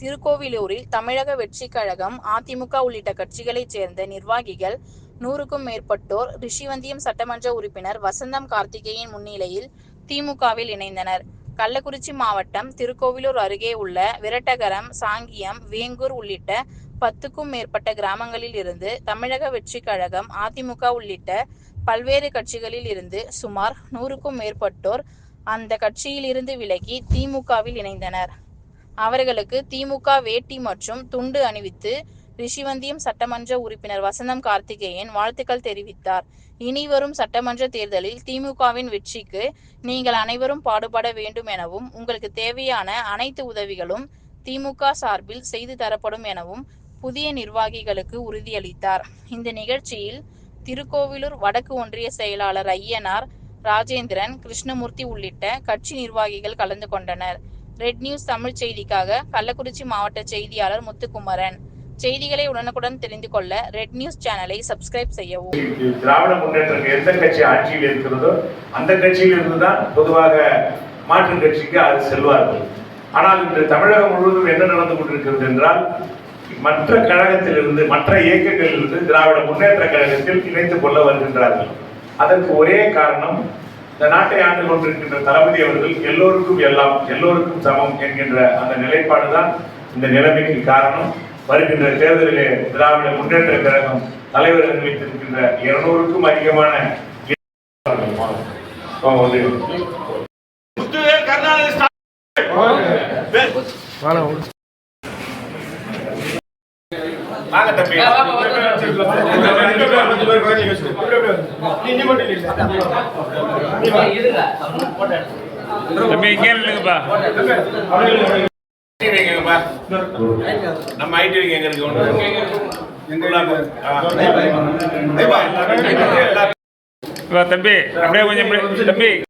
திருக்கோவிலூரில் தமிழக வெற்றிக் கழகம் அதிமுக உள்ளிட்ட கட்சிகளைச் சேர்ந்த நிர்வாகிகள் நூறுக்கும் மேற்பட்டோர் ரிஷிவந்தியம் சட்டமன்ற உறுப்பினர் வசந்தம் கார்த்திகேயன் முன்னிலையில் திமுகவில் இணைந்தனர். கள்ளக்குறிச்சி மாவட்டம் திருக்கோவிலூர் அருகே உள்ள விரட்டகரம் சாங்கியம் வேங்கூர் உள்ளிட்ட பத்துக்கும் மேற்பட்ட கிராமங்களில் இருந்து தமிழக வெற்றி கழகம் அதிமுக உள்ளிட்ட பல்வேறு கட்சிகளில் இருந்து சுமார் நூறுக்கும் மேற்பட்டோர் அந்த கட்சியிலிருந்து விலகி திமுகவில் இணைந்தனர். அவர்களுக்கு திமுக வேட்டி மற்றும் துண்டு அணிவித்து ரிஷிவந்தியம் சட்டமன்ற உறுப்பினர் வசந்தம் கார்த்திகேயன் வாழ்த்துக்கள் தெரிவித்தார். இனி வரும் சட்டமன்ற தேர்தலில் திமுகவின் வெற்றிக்கு நீங்கள் அனைவரும் பாடுபட வேண்டும் எனவும் உங்களுக்கு தேவையான அனைத்து உதவிகளும் திமுக சார்பில் செய்து தரப்படும் எனவும் புதிய நிர்வாகிகளுக்கு உறுதியளித்தார். இந்த நிகழ்ச்சியில் திருக்கோவிலூர் வடக்கு ஒன்றிய செயலாளர் ஐயனார் ராஜேந்திரன் கிருஷ்ணமூர்த்தி உள்ளிட்ட கட்சி நிர்வாகிகள் கலந்து கொண்டனர். ரெட் நியூஸ் தமிழ் செய்திக்காக கள்ளக்குறிச்சி மாவட்ட செய்தியாளர் முத்துக்குமரன். செய்திகளை உடனுக்குடன் தெரிந்து கொள்ள ரெட் நியூஸ் சேனலை சப்ஸ்கிரைப் செய்யவும். திராவிட முன்னேற்ற எந்த கட்சி ஆட்சியில் இருக்கிறதோ அந்த கட்சியில் இருந்துதான் பொதுவாக மாற்று கட்சிக்கு அது செல்வார்கள். ஆனால் இன்று தமிழகம் முழுவதும் என்ன நடந்து கொண்டிருக்கிறது என்றால் மற்ற கழகத்திலிருந்து மற்ற இயக்கங்களிலிருந்து திராவிட முன்னேற்ற கழகத்தில் இணைத்துக் கொள்ள வருகின்றார்கள். அதற்கு ஒரே காரணம் இந்த நாட்டை ஆண்டு கொண்டிருக்கின்ற தளபதி அவர்கள் எல்லோருக்கும் எல்லாம் எல்லோருக்கும் சமம் என்கின்ற அந்த நிலைப்பாடு தான் இந்த நிலைமைக்கு காரணம். வருகின்ற தேர்தலிலே திராவிட முன்னேற்ற கழகம் தலைவர் அறிவித்திருக்கின்ற இருநூறுக்கும் அதிகமான கருணாநிதி வாங்க தம்பி. தம்பி இங்கே வைங்கப்பா. நம்ம ஐடி எங்க இருக்கு? ஒன்று தம்பி. அப்படியே கொஞ்சம் தம்பி.